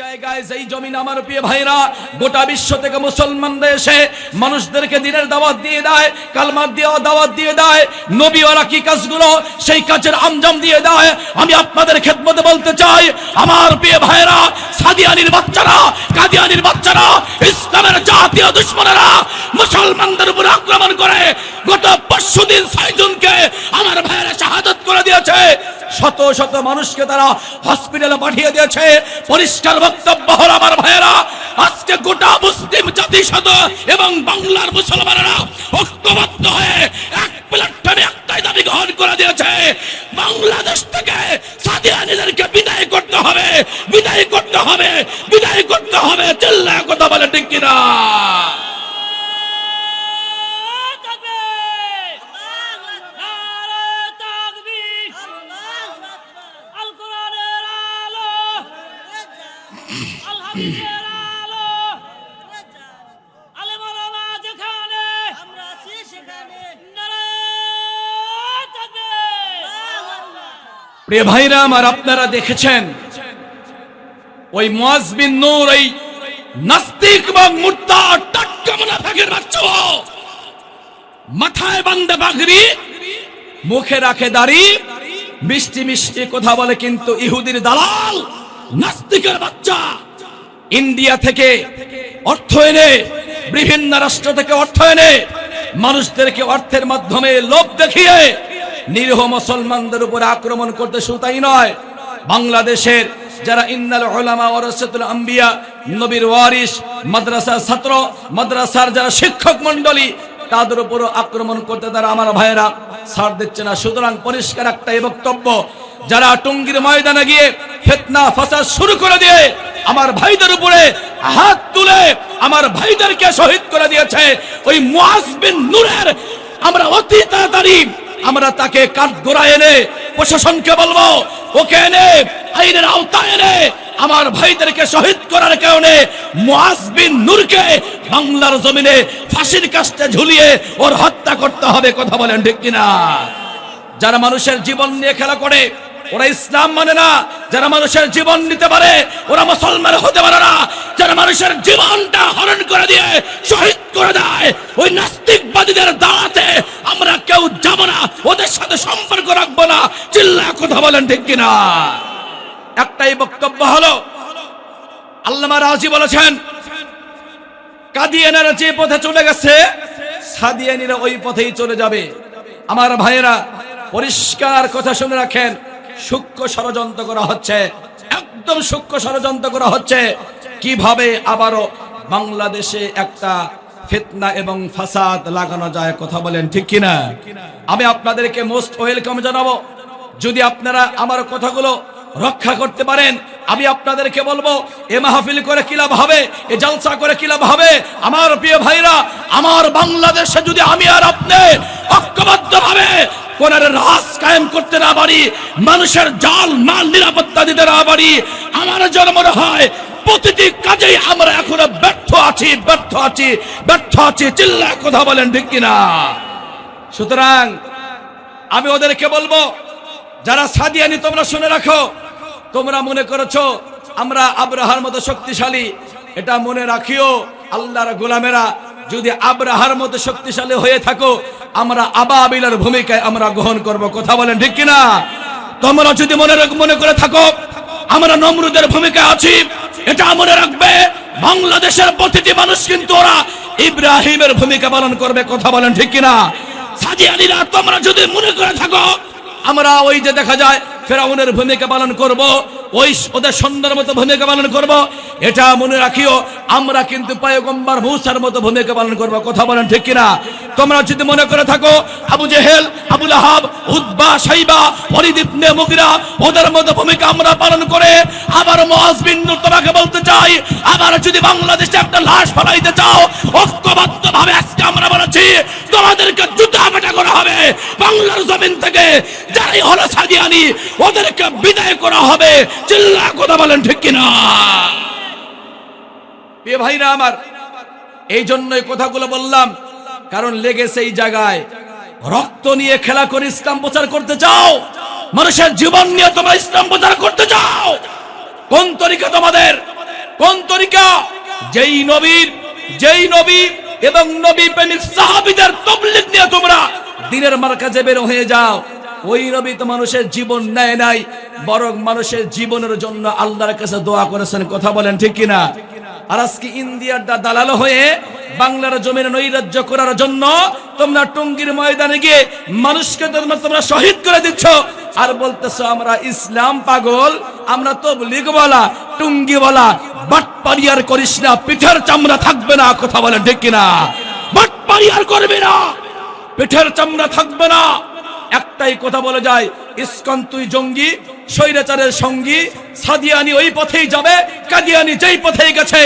জায়গায় যেই জমিন আমার প্রিয় ভাইরা, গোটা বিশ্ব থেকে মুসলমানরা এসে মানুষদেরকে দিনের দাওয়াত দিয়ে দেয়, কালমার দিয়ে দাওয়াত দিয়ে দেয়, নবীওয়ালা কি কাজগুলো সেই কাজের আমজাম দিয়ে দেয়, আমি আপনাদের খেদমতে বলতে চাই, আমার প্রিয় ভাইরা সাদিয়ানির বাচ্চারা, কাদিয়ানির বাচ্চারা, ইসলামের জাতীয় দুশ্মনেরা মুসলমানদের উপর আক্রমণ করে গত পরশু দিন ছয়জনকে আমার ভাইয়েরা শাহাদত করে দিয়েছে। শত শত মানুষকে তারা হসপিটালে পাঠিয়ে দিয়েছে। পরিষ্কার বক্তব্য হল আমার ভাইয়েরা, আজকে গোটা মুসলিম জাতি শত এবং বাংলার মুসলমানেরা ঐক্যবদ্ধ হয়ে এক প্ল্যাটফর্মে একটাই দাবি গ্রহণ করে দিয়েছে, বাংলাদেশ থেকে সাদিয়ানিদেরকে বিদায় করতে হবে, বিদায় করতে হবে, বিদায় করতে হবে। চিল্লায় কথা বলে, ঠিক কিনা? প্রিয় ভাইরা আমার, আপনারা দেখেছেন ওই মুয়াজ বিন নূর এই নাস্তিক এবং মুর্তা টাটকা মুনাফিকের বাচ্চা। মাথায় বান্ধে বাগরি, মুখে রাখে দাড়ি, মিষ্টি মিষ্টি কথা বলে কিন্তু ইহুদির দালাল, নাস্তিকের বাচ্চা ইন্ডিয়া থেকে অর্থ এনে, বিভিন্ন রাষ্ট্র থেকে অর্থ এনে, মানুষদেরকে অর্থের মাধ্যমে লোভ দেখিয়ে নিরীহ মুসলমানদের উপরে আক্রমণ করতে শুধু তাই নয়, বাংলাদেশের যারা ইন্নাল উলামা ওয়ারাসাতুল আম্বিয়া, নবীর ওয়ারিস মাদ্রাসার ছাত্র, মাদ্রাসার যারা শিক্ষক মণ্ডলী, তাদের উপরও আক্রমণ করতে তারা আমার ভাইয়েরা ছাড় দিচ্ছে না। সুতরাং পরিষ্কার একটাই বক্তব্য, যারা টঙ্গির ময়দানে গিয়ে ফেতনা, ফাসাদ শুরু করে দিয়ে আমার ভাইদের উপরে হাত তুলে আমার ভাইদেরকে শহীদ করে দিয়েছে, ওই মুয়াজ বিন নূরের আমরা অতি তাড়াতাড়ি আমরা তাকে কাঠ গোড়া এনে প্রশাসনকে বলব, ওকে এনে, আইনের আওতায় এনে, আমার ভাইদেরকে শহীদ করার কারণে মুয়াজ বিন নূরকে বাংলার জমিনে ফাঁসির কাস্তে ঝুলিয়ে ওর হত্যা করতে হবে, কথা বলেন ঠিক কিনা? যারা মানুষের জীবন নিয়ে খেলা করে, ওরা ইসলাম মানে না। যারা মানুষের জীবন নিতে পারে, ওরা মুসলমান হতে পারে না। যারা মানুষের জীবনটা হরণ করে দিয়ে শহীদ করে দেয়, ওই নাস্তিকবাদীদের যাব ওদের সাথে সম্পর্ক রাখব না। চিল্লা কথা বলেন ঠিক কিনা? একটাই বক্তব্য হলো, আল্লামা রাজি বলেছেন, কাদিয়ানারা যে পথে চলে গেছে, সাদিয়ানিরা ওই পথেই চলে যাবে। আমার ভাইয়েরা, পরিষ্কার কথা শুনে রাখেন, সূক্ষ্ম ষড়যন্ত্র করা হচ্ছে, একদম সূক্ষ্ম ষড়যন্ত্র করা হচ্ছে। কীভাবে আবারও বাংলাদেশে একটা ফিতনা এবং ফাসাদ লাগানো যায়, কথা বলেন ঠিক কিনা? আমি আপনাদেরকে মোস্ট ওয়েলকাম জানাব। যদি আপনারা আমার কথাগুলো রক্ষা করতে পারেন, আমি আপনাদেরকে বলব, এ মাহফিল করে কি লাভ হবে? এ জলসা করে কি লাভ হবে? আমার প্রিয় ভাইরা, আমার বাংলাদেশে যদি আমি আর আপনি ঐক্যবদ্ধ ভাবে কোন রাস কায়েম করতে না পারি, মানুষের জাল, মাল, নিরাপত্তা দিতে না পারি, আমার যেন মনে হয় প্রতিটি কাজেই আমরা এখনও ব্যর্থ আছি ব্যর্থ আছি ব্যর্থ আছি। চিল্লা কথা বলেন, ঠিক কিনা? সুতরাং আমি ওদেরকে বলব, যারা সাদিয়ানি তোমরা শুনে রাখো, তোমরা মনে করেছ আমরা আব্রাহার মতো শক্তিশালী, এটা মনে রাখিও, আল্লাহর গোলামেরা, যদি আব্রাহার মতো শক্তিশালী হয়ে থাকো, আমরা আবাবিলার ভূমিকায় আমরা গ্রহণ করব। কথা বলেন, ঠিক কিনা? তোমরা যদি মনে মনে করে থাকো, আমরা নমরুদের ভূমিকায় আছি। এটা মনে রাখবে, বাংলাদেশের প্রতিটি মানুষ কিন্তু ওরা ইব্রাহিমের ভূমিকা পালন করবে, কথা বলেন ঠিক কিনা? সাজিয়ানিরা তোমরা যদি মনে করে থাকো, আমরা ওই যে দেখা যায়, ফেরাউনের ভূমিকা পালন করব, ওই ওদের সন্ধ্যার মতো ভূমিকা পালন করব এটা মনে রাখিও, আমরা কিন্তু পয়গম্বর মূসার মতো ভূমিকা পালন করব। কথা বলেন ঠিক কিনা? তোমরা যদি মনে করে থাকো, আবু জেহেল, আবুল আহাব উদ্বা সাইবা ইবনে মুগিরা, ওদের মতো ভূমিকা আমরা পালন করে আবার মুআজ বিন নূর তোমাকে বলতে চাই, আবার যদি বাংলাদেশে একটা লাশ ফলাইতে চাও ঐক্যবদ্ধ ভাবে আজকে আমরা বলেছি, তোমাদেরকে জুতা পেটা করা হবে, বাংলার জমিন থেকে যারাই হলো সাদিয়ানি, ওদেরকে বিদায় করা হবে। চিল্লা কথা বলেন ঠিক কিনা? প্রিয় ভাইরা আমার, এই জন্যই কথাগুলো বললাম, কারণ লেগেছে এই জায়গায়। রক্ত নিয়ে খেলা করে ইসলাম প্রচার করতে চাও, মানুষের জীবন নিয়ে তোমরা ইসলাম প্রচার করতে চাও। কোন তরিকা তোমাদের? কোন তরিকা? যেই নবীর, যেই নবী এবং নবী প্রেমিক সাহাবীদের তবলিগ নিয়ে তোমরা দিনের মার্কাজে বের হয়ে যাও। ওই নবী তো মানুষের জীবন নেয় নাই, বরং মানুষের জীবনের জন্য আল্লাহর কাছে দোয়া করেছেন। কথা বলেন ঠিক কিনা? আর আজকে ইন্ডিয়ার দালাল হয়ে বাংলার জমির নৈরাজ্য করার জন্য তোমরা টঙ্গির ময়দানে গিয়ে মানুষকে তোমরা শহীদ করে দিচ্ছ। আর বলতেছো, আমরা ইসলাম পাগল, আমরা তো লিগ বলা, টুঙ্গি বলা বাটপারি আর করিস না, পিঠের চামড়া থাকবে না কথা বলেন ঠিক কিনা? বাটপারি আর করবে না, পিঠের চামড়া থাকবে না। একটাই কথা বলে যায়, ইস্কন তুই জঙ্গি, স্বৈরাচারের সঙ্গী, সাদিয়ানি ওই পথেই যাবে, কাদিয়ানি যেই পথেই গেছে।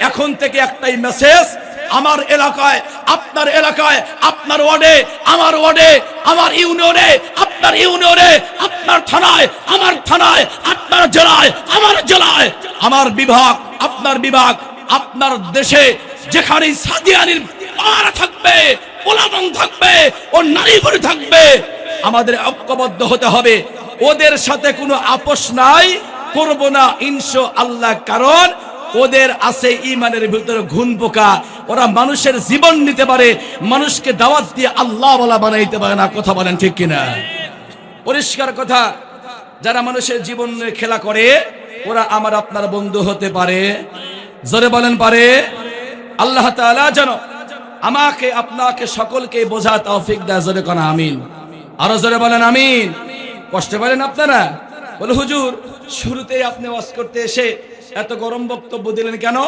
এখন থেকে একটাই মেসেজ আমার এলাকায়, আপনার এলাকায়, আপনার ওয়ার্ডে, আমার ওয়ার্ডে, আমার ইউনিয়নে, আপনার ইউনিয়নে, আপনার থানায়, আমার থানায়, আপনার জেলায়, আমার জেলায়। আমার বিভাগ, আপনার বিভাগ, আপনার দেশে যেখানে সাদিয়ানির পাহারা থাকবে পোলাবন থাকবে, ও নারী থাকবে আমাদের ঐক্যবদ্ধ হতে হবে। ওদের সাথে কোনো আপোষ নাই। করব না ইনশো আল্লাহ কারণ ওদের আছে ইমানের ভিতরে ঘুন পোকা। ওরা মানুষের জীবন নিতে পারে, মানুষকে দাওয়াত দিয়ে আল্লাহ বলা বানাইতে পারে না। কথা বলেন ঠিক কিনা? পরিষ্কার কথা, যারা মানুষের জীবন খেলা করে, ওরা আমার আপনার বন্ধু হতে পারে। জোরে বলেন পারে। আল্লাহ তাআলা যেন আমাকে, আপনাকে সকলকে বোঝা তৌফিক দেয়। জোরে কনা, আমিন। আরও জোরে বলেন, আমিন। কষ্ট বলেন আপনারা? বলে, হুজুর, শুরুতেই আপনি ওয়াজ করতে এসে এত গরম বক্তব্য দিলেন কেন?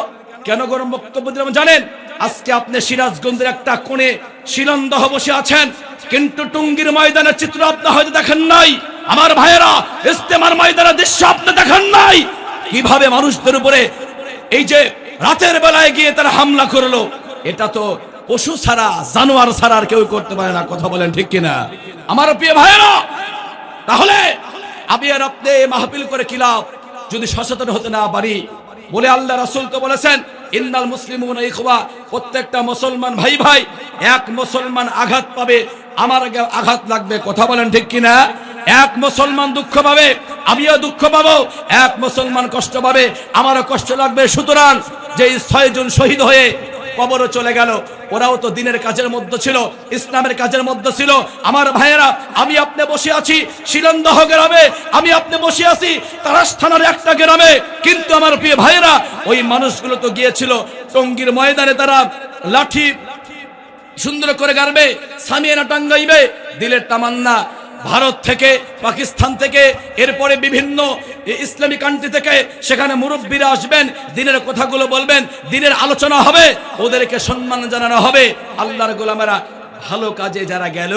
কেন গরম বক্তব্য দিলাম জানেন? আজকে আপনি সিরাজগঞ্জের একটা কোণে শিলন্দহ বসে আছেন। কিন্তু টুঙ্গির ময়দানের চিত্র আপনি হয়তো দেখেন নাই। আমার ভাইয়েরা, ইস্তেমার ময়দানের দৃশ্য আপনি দেখেন নাই। কীভাবে মানুষদের উপরে এই যে রাতের বেলায় গিয়ে তারা হামলা করল, এটা তো পশু ছাড়া, জানোয়ার ছাড়া আর কেউ করতে পারে না, কথা বলেন ঠিক কিনা? আমার প্রিয় ভাইয়েরা, তাহলে আমি আর আপনি মাহফিল করে কিলাব যদি সচেতন হতে না পারি, বলে আল্লাহ রাসূল তো বলেছেন, ইন্নাল মুসলিমুন ইখওয়া প্রত্যেকটা মুসলমান ভাই ভাই, এক মুসলমান আঘাত পাবে, আমার আঘাত লাগবে, কথা বলেন ঠিক কিনা? এক মুসলমান দুঃখ পাবে, আমিও দুঃখ পাবো, এক মুসলমান কষ্ট পাবে, আমারও কষ্ট লাগবে, সুতরাং যেই ছয়জন শহীদ হয়ে কবরও চলে গেল। ওরাও তো দিনের কাজের মধ্যে ছিল, ইসলামের কাজের মধ্যে ছিল। আমার ভাইয়েরা, আমি আপনি বসে আছি, শিলন্দহ গ্রামে, আমি আপনি বসে আছি, তারাস থানার একটা গ্রামে। কিন্তু আমার প্রিয় ভাইয়েরা, ওই মানুষগুলো তো গিয়েছিল টঙ্গীর ময়দানে, তারা লাঠি সুন্দর করে গাড়বে, সামিয়ানা টাঙ্গাইবে, দিলের তামান্না। ভারত থেকে, পাকিস্তান থেকে, এরপরে বিভিন্ন ইসলামী কান্ট্রি থেকে সেখানে মুরব্বীরা আসবেন, দিনের কথাগুলো বলবেন, দিনের আলোচনা হবে, ওদেরকে সম্মান জানানো হবে। আল্লাহর গোলামেরা ভালো কাজে যারা গেল,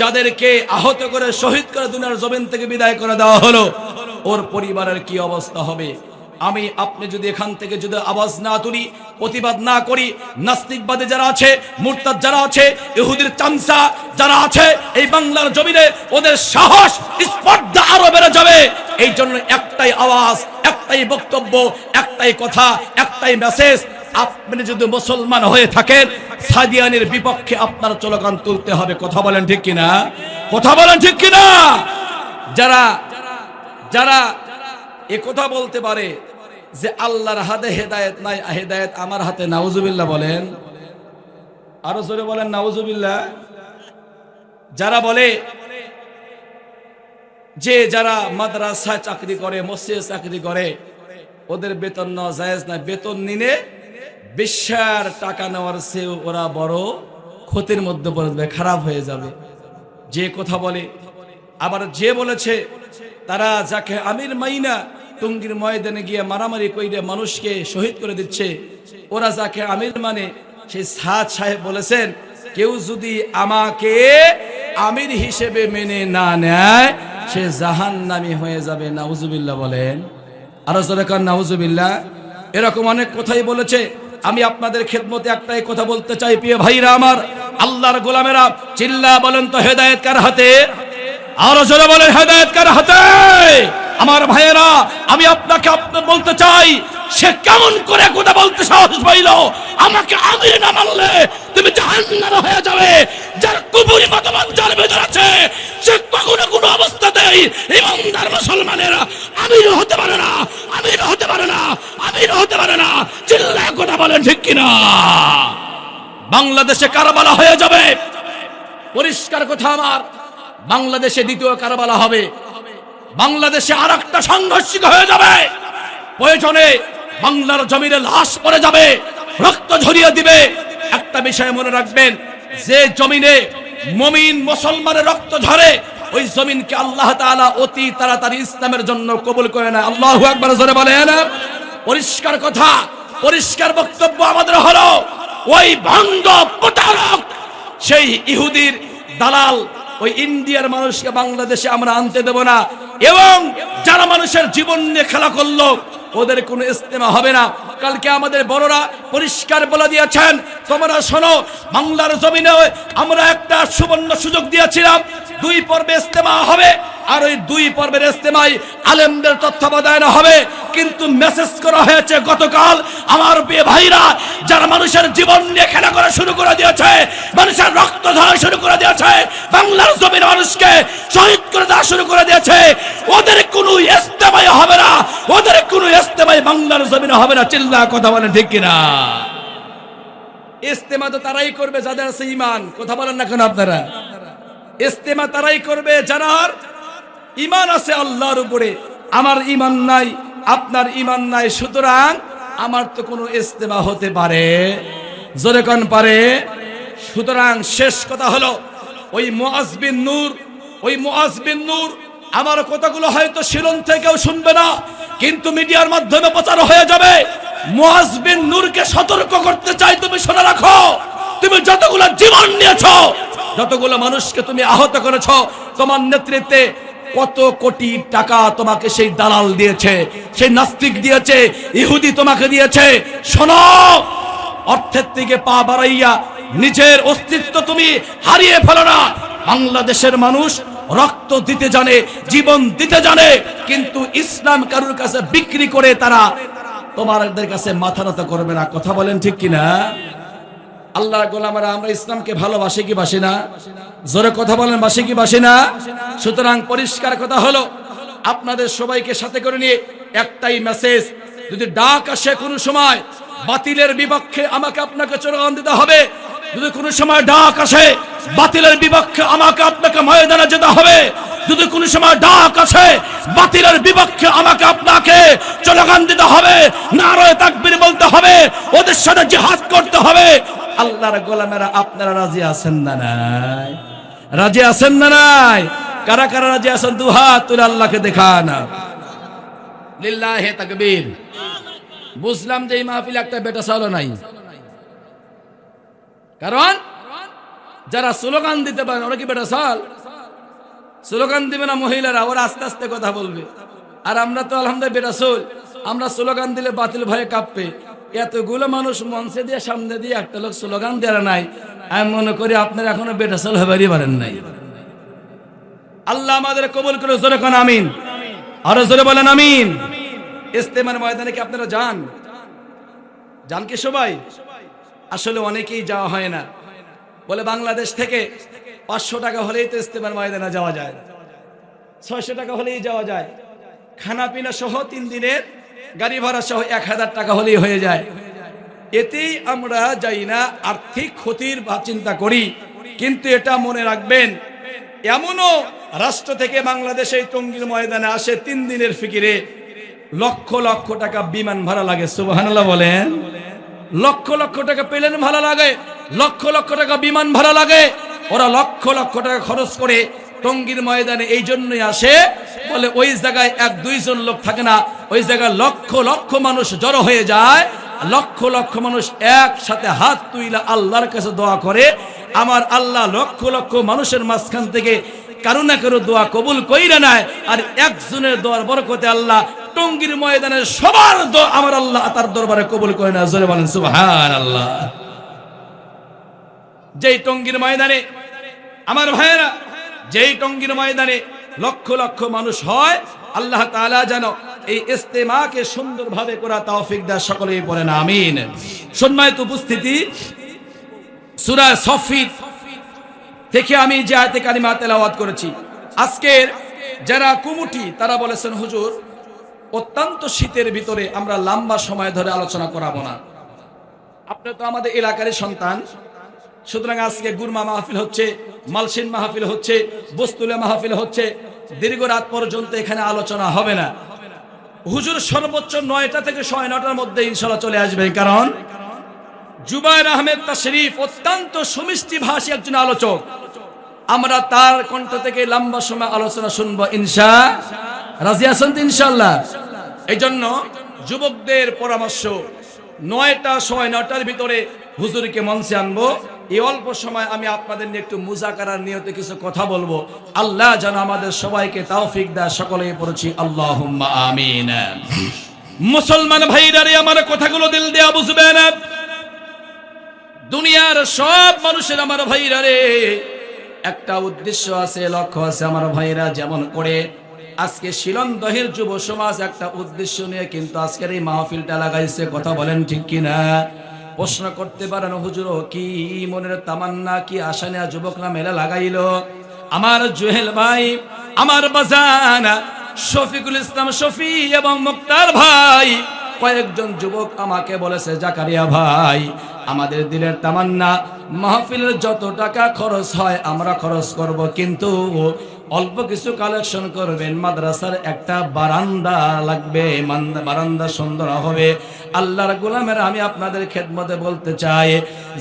যাদেরকে আহত করে, শহীদ করে দুনিয়ার জমিন থেকে বিদায় করে দেওয়া হলো, ওর পরিবারের কি অবস্থা হবে? আমি আপনি যদি এখান থেকে যদি আওয়াজ না তুলি, প্রতিবাদ না করি, নাস্তিকবাদী যারা আছে, মুরতাদ যারা আছে, ইহুদির চামচা যারা আছে, এই বাংলার জমিনে ওদের সাহস স্পর্ধা আরও বেড়ে যাবে। এই জন্য একটাই আওয়াজ, একটাই বক্তব্য, একটাই কথা, একটাই মেসেজ আপনি যদি মুসলমান হয়ে থাকেন, সাদিয়ানের বিপক্ষে আপনার চলগান তুলতে হবে। কথা বলেন ঠিক কিনা? কথা বলেন ঠিক কিনা? যারা যারা এ কথা বলতে পারে যে আল্লাহর হাতে হেদায়েত নাই হেদায়েত আমার হাতে, নাউজুবিল্লাহ বলেন। আরও জোরে বলেন, নাউজুবিল্লাহ। যারা বলে যে যারা মাদ্রাসায় চাকরি করে, মসজিদে চাকরি করে, ওদের বেতন নেওয়া জায়েজ না বেতন নিলে বিশ্বের টাকা নেওয়ার চেয়ে ওরা বড় ক্ষতির মধ্যে পড়ে যাবে, খারাপ হয়ে যাবে। যে কথা বলে, আবার যে বলেছে, তারা যাকে আমির মাইনা টঙ্গির ময়দানে গিয়ে মারামারি কইরে মানুষকে শহীদ করে দিচ্ছে। ওরা যাকে আমির মানে সেই সাদ সাহেব বলেছেন, কেউ যদি আমাকে আমির হিসেবে মেনে না নেয়, সে জাহান নামি হয়ে যাবে। নাউজুবিল্লাহ বলেন। আরও জোরে কান, নাউজুবিল্লাহ। এরকম অনেক কথাই বলেছে। আমি আপনাদের খেদমতে একটাই কথা বলতে চাই, প্রিয় ভাইরা আমার, আল্লাহর গোলামেরা, চিল্লা বলেন তো হেদায়েত কার হাতে? আরও জোরে বলেন, হেদায়েত কার হাতে? আমার ভাইয়েরা, আমি আপনাকে আপনি বলতে চাই, সে কেমন করে কথা বলতে সাহস পাইল? আমাকে আমির না মানলে তুমি জাহান্নামে হয়ে যাবে। যার কুপুরি মতবাদ যার ভেতর আছে, সে কখনো কোনো অবস্থাতেই ইমানদার মুসলমানের আমির হতে পারে না, আমির হতে পারে না, আমির হতে পারে না। চিল্লায় কথা বলেন ঠিক কিনা? বাংলাদেশে কারবালা হয়ে যাবে। পরিষ্কার কথা আমার, বাংলাদেশে দ্বিতীয় কারবালা হবে। বাংলাদেশে আর একটা সাংঘর্ষিক হয়ে যাবে। প্রয়োজনে বাংলার জমিনে লাশ পড়ে যাবে, রক্ত ঝরিয়ে দিবে। একটা বিষয় মনে রাখবেন, যে জমিনে মমিন মুসলমানের রক্ত ঝরে, ওই জমিনকে আল্লাহ তাআলা অতি তাড়াতাড়ি ইসলামের জন্য কবুল করে না আল্লাহু আকবার, জোরে বলেন। পরিষ্কার কথা, পরিষ্কার বক্তব্য আমাদের হলো, ওই প্রতারক, সেই ইহুদির দালাল ওই ইন্ডিয়ার মানুষকে বাংলাদেশে আমরা আনতে দেব না। এবং যারা মানুষের জীবন নিয়ে খেলা করল, ওদের কোনো ইস্তেমা হবে না। কালকে আমাদের বড়রা পরিষ্কার বলে দিয়েছেন, তোমরা শোনো, বাংলার জমিনে আমরা একটা সুবর্ণ সুযোগ দিয়েছিলাম। দুই পর্বে ইস্তেমা হবে, আর ওই দুই পর্বের ইস্তেমাই আলেমদের তত্ত্বাবধায়ন হবে। কিন্তু মেসেজ করা হয়েছে, গতকাল আমার প্রিয় ভাইরা যারা মানুষের জীবন নিয়ে খেলা করা শুরু করে দিয়েছে, মানুষের রক্ত ধরা শুরু করে দিয়েছে, বাংলার জমির মানুষকে শহীদ করে দেওয়া শুরু করে দিয়েছে, ওদের কোনো ইস্তেমাই হবে না, ওদের কোনো ইস্তেমাই বাংলার জমিনে হবে না, চিল্লা কথা বলেন ঠিক কিনা? ইস্তেমা তো তারাই করবে, যাদের আছে ইমান কথা বলেন না কেন আপনারা? ইস্তেমা তারাই করবে যারা ইমান আছে আল্লাহর উপরে। আমার ইমান নাই আপনার ইমান নাই, সুতরাং আমার তো কোনো ইস্তেমা হতে পারে। জোরে কোন পারে। সুতরাং শেষ কথা হলো, ওই মুআজ বিন নূর, ওই মুআজ নূর, আমার কথাগুলো হয়তো শিলন থেকেও শুনবে না, কিন্তু মিডিয়ার মাধ্যমে প্রচার হয়ে যাবে। মুআজ নূরকে সতর্ক করতে চাই, তুমি শুনে রাখো। তুমি যতগুলো জীবন নিয়েছো, যতগুলো মানুষকে তুমি আহত করেছ, তোমার নেতৃত্বে কত কোটি টাকা তোমাকে সেই দালাল দিয়েছে, সেই নাস্তিক দিয়েছে, ইহুদি তোমাকে দিয়েছে। শোনো, অর্থের থেকে পা বাড়াইয়া নিজের অস্তিত্ব তুমি হারিয়ে ফেলো না। বাংলাদেশের মানুষ রক্ত দিতে জানে, জীবন দিতে জানে, কিন্তু ইসলাম কারুর কাছে বিক্রি করে তারা তোমাদের কাছে মাথা নত করবে না। কথা বলেন ঠিক কিনা? আল্লাহ গোলামারা, আমরা ইসলামকে ভালোবাসি কি বাসি না? জোরে কথা বলেন, বাসি কি বাসি না? সুতরাং পরিষ্কার কথা হলো, আপনাদের সবাইকে সাথে করে নিয়ে একটাই মেসেজ যদি ডাক আসে কোনো সময়, বাতিলের বিপক্ষে আমাকে আপনাকে চোরান দিতে হবে। যদি কোনো সময় ডাক আসে, বাতিলের বিপক্ষে আমাকে আপনাকে ময়দানে যেতে হবে। যদি কোনো সময় ডাক আসে, বাতিলের বিপক্ষে আমাকে আপনাকে চলগান দিতে হবে। না নারয় তাকবীর বলতে হবে, ওদের সাথে জিহাদ করতে হবে। আল্লাহর গোলামেরা আপনারা রাজি আছেন না নাই? রাজি আছেন না নাই? কারা কারা রাজি আছেন? দু হাত তুলে আল্লাহকে দেখান। বুঝলাম যে এই মাহফিলে একটা বেটা চালও নাই। কারণ যারা স্লোগান দিতে পারে, ওরা কি বেটা চাল স্লোগান দিবে না মহিলারা, ওরা আস্তে আস্তে কথা বলবে। আর আমরা তো আলহামদুলিল্লাহ বেটা চল আমরা স্লোগান দিলে বাতিল ভয়ে কাঁপবে। এতগুলো মানুষ মঞ্চে দিয়ে, সামনে দিয়ে একটা লোক স্লোগান দেওয়ার নাই। আমি মনে করি আপনারা এখনও বেটা চল হবারই পারেন নাই। আল্লাহ আমাদের কবুল করে জোরে কোন আমিন। আরও জোরে বলেন আমিন। ইস্তেমার ময়দানে কি আপনারা যান? যান কি সবাই? আসলে অনেকেই যাওয়া হয় না। বলে বাংলাদেশ থেকে পাঁচশো টাকা হলেই তো ইস্তেমার ময়দানে যাওয়া যায়। ছয়শো টাকা হলেই যাওয়া যায়। খানা পিনা সহ তিন দিনের গাড়ি ভাড়া সহ এক হাজার টাকা হলেই হয়ে যায়। এতেই আমরা যাই না, আর্থিক ক্ষতির বা চিন্তা করি। কিন্তু এটা মনে রাখবেন, এমনও রাষ্ট্র থেকে বাংলাদেশে টঙ্গির ময়দানে আসে তিন দিনের ফিকিরে। লক্ষ লক্ষ টাকা বিমান ভাড়া লাগে, সুবহানাল্লাহ বলেন। লক্ষ লক্ষ টাকা প্লেন ভাড়া লাগে, লক্ষ লক্ষ টাকা বিমান ভাড়া লাগে। ওরা লক্ষ লক্ষ টাকা খরচ করে টঙ্গির ময়দানে এই জন্যই আসে, বলে ওই জায়গায় এক দুইজন লোক থাকে না, ওই জায়গায় লক্ষ লক্ষ মানুষ জড়ো হয়ে যায়, লক্ষ লক্ষ মানুষ একসাথে হাত তুইলা আল্লাহর কাছে দোয়া করে, আমার আল্লাহ লক্ষ লক্ষ মানুষের মাঝখান থেকে কারও না কারও দোয়া কবুল কইরা নেয়, আর একজনের দোয়ার বরকতে আল্লাহ টঙ্গির ময়দানে সবার আমার আল্লাহ তার দরবারে কবুল করে না জোরে বলেন সুবহান আল্লাহ যেই টঙ্গির ময়দানে আমার ভাইয়েরা যেই টঙ্গির ময়দানে লক্ষ লক্ষ মানুষ হয়, আল্লাহ তাআলা যেন এই ইস্তেমাকে সুন্দরভাবে করা তৌফিক দেয়, সকলেই পড়েন আমিন। সম্মানিত উপস্থিতি, সুরা সফিত থেকে আমি যে আয়াতে কারিমা তেলাওয়াত করেছি, আজকের যারা কুমুটি, তারা বলেছেন, হুজুর, অত্যন্ত শীতের ভিতরে আমরা লম্বা সময় ধরে আলোচনা করাবো না। আপনি তো আমাদের এলাকারই সন্তান সুতরাং আজকে গুরমা মাহফিল হচ্ছে, মালসিন মাহফিল হচ্ছে, বস্তুলে মাহফিল হচ্ছে। দীর্ঘ রাত পর্যন্ত এখানে আলোচনা হবে না। হুজুর সর্বোচ্চ নয়টা থেকে ছয় নটার মধ্যে ইনশাল্লাহ চলে আসবে কারণ জুবাইর আহমেদ তাশরীফ অত্যন্ত সুমিষ্টি ভাষী একজন আলোচক। আমরা তার কণ্ঠ থেকে লম্বা সময় আলোচনা শুনব, ইনশা রাজি আছেন তো ইনশাল্লাহ এই জন্য যুবকদের পরামর্শ, নয়টা ছয় নটার ভিতরে হুজুরকে মঞ্চে আনব। এই অল্প সময় আমি আপনাদের নিয়ে একটু মুজাকারার নিয়তে কিছু কথা বলব। আল্লাহ যেন আমাদের সবাইকে তৌফিক দেয়, সকলেই পড়েছি আল্লাহ আমিন। মুসলমান ভাইরারে, আমার কথাগুলো দিল দেয়া বুঝবেন দুনিয়ার সব মানুষের আমার ভাইরা রে একটা উদ্দেশ্য আছে, লক্ষ্য আছে আমার ভাইরা যেমন করে। আজকে শিলন দহের যুব সমাজ একটা উদ্দেশ্য নিয়ে কিন্তু আজকের এই মাহফিলটা লাগাইছে, কথা বলেন ঠিক কিনা? প্রশ্ন করতে পারেন, হুজুর কি মনের তামান্না, কি আশা নেয়া যুবকরা মেলা লাগাইল? আমার জুহেল ভাই, আমার বাজানা, শফিকুল ইসলাম শফি এবং মুক্তার ভাই, কয়েকজন যুবক আমাকে বলেছে, জাকারিয়া ভাই, আমাদের দিলের তামান্না, মাহফিলের যত টাকা খরচ হয়, আমরা খরচ করব, কিন্তু অল্প কিছু কালেকশন করবেন, মাদ্রাসার একটা বারান্দা লাগবে বারান্দা সুন্দর হবে। আল্লাহর গোলামের, আমি আপনাদের খেদমতে বলতে চাই,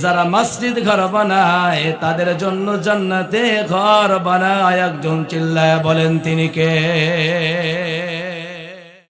যারা মসজিদ ঘর বানায়, তাদের জন্য জান্নাতে ঘর বানায়। একজন চিল্লায় বলেন, তিনি কে?